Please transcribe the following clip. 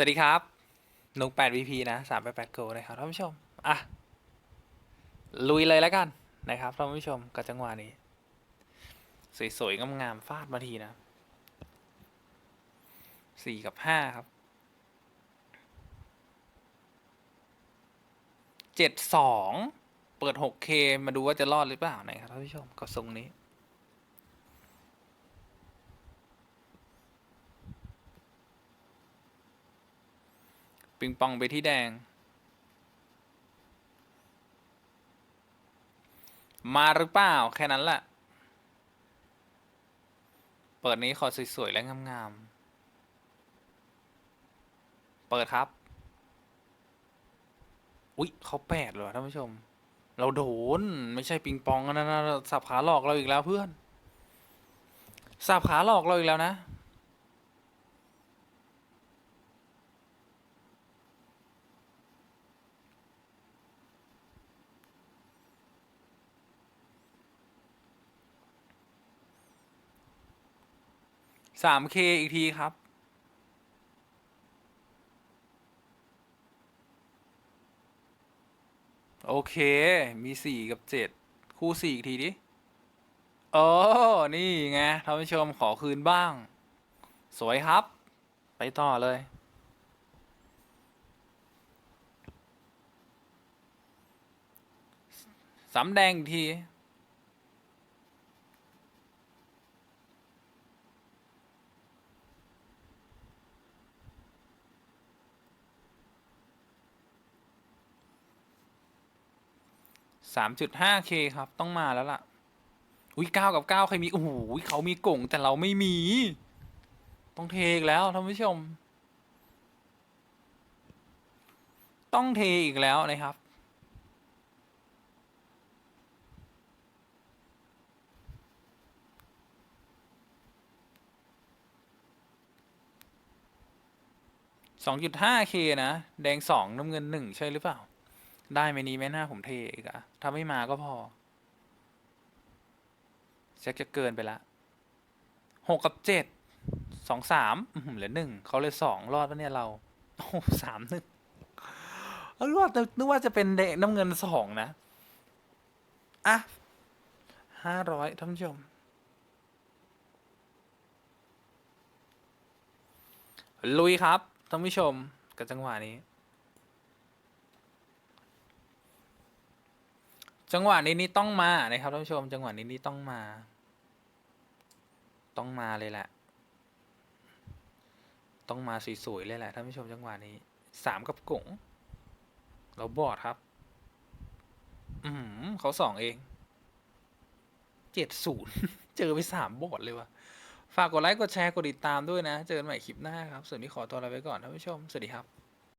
สวัสดีครับนุก 8VP นะ3 8 8 Go นะครับท่านผู้ชม อะ ลุยเลยแล้วกันนะครับท่านผู้ชมกับจังหวะนี้ สวยๆงามๆฟาดมาทีนะสี่กับห้าครับเจ็ดสองเปิด 6K มาดูว่าจะรอดหรือเปล่านะครับท่านผู้ชมกับทรงนี้ ปิงปองไปที่แดง มาหรือเปล่า แค่นั้นแหละ เปิดนี้ขอสวย ๆ และงามๆ เปิดครับ อุ๊ยเขาแปดเหรอท่านผู้ชม เราโดน ไม่ใช่ปิงปองนะนะสับขาหลอกเราอีกแล้วเพื่อน สับขาหลอกเราอีกแล้วนะ สามเคอีกทีครับ โอเค มีสี่กับเจ็ดคู่สี่อีกทีดิเออนี่ไงท่านผู้ชมขอคืนบ้าง สวยครับ ไปต่อเลยสำแดงอีกที สามจุดห้าเคครับ ต้องมาแล้วล่ะ อุ้ยเก้ากับเก้าใครมีโอ้โหเขามีกล่งแต่เราไม่มี ต้องเทอีกแล้วท่านผู้ชม ต้องเทอีกแล้วนะครับสองจุดห้าเคนะ แดงสองน้ำเงินหนึ่งใช่หรือเปล่า ได้ไหมนี้ไม่น่าผมเทอีกอะถ้าไม่มาก็พอเช็คจะเกินไปละหกกับเจ็ดสองสามเหลือหนึ่งเขาเลยสองรอดปะเนี่ยเราโอ้สามหนึ่งเออรอดนึกว่าจะเป็นเดงน้ำเงินสองนะ อะห้าร้อยท่านผู้ชมลุยครับท่านผู้ชมกับจังหวะนี้ จังหวะนี้นี่ต้องมานะครับท่านผู้ชม จังหวะนี้นี่ต้องมา ต้องมาเลยแหละ ต้องมาสวยๆเลยแหละท่านผู้ชมจังหวะนี้สามกับกงเราบอดครับ อืมเขาสองเองเจ็ดศูนย์เจอไปสามบอดเลยว่ะฝากกดไลค์กดแชร์กดติดตามด้วยนะ เจอกันใหม่คลิปหน้าครับ ส่วนนี้ขอตัวลาไปก่อนท่านผู้ชม สวัสดีครับ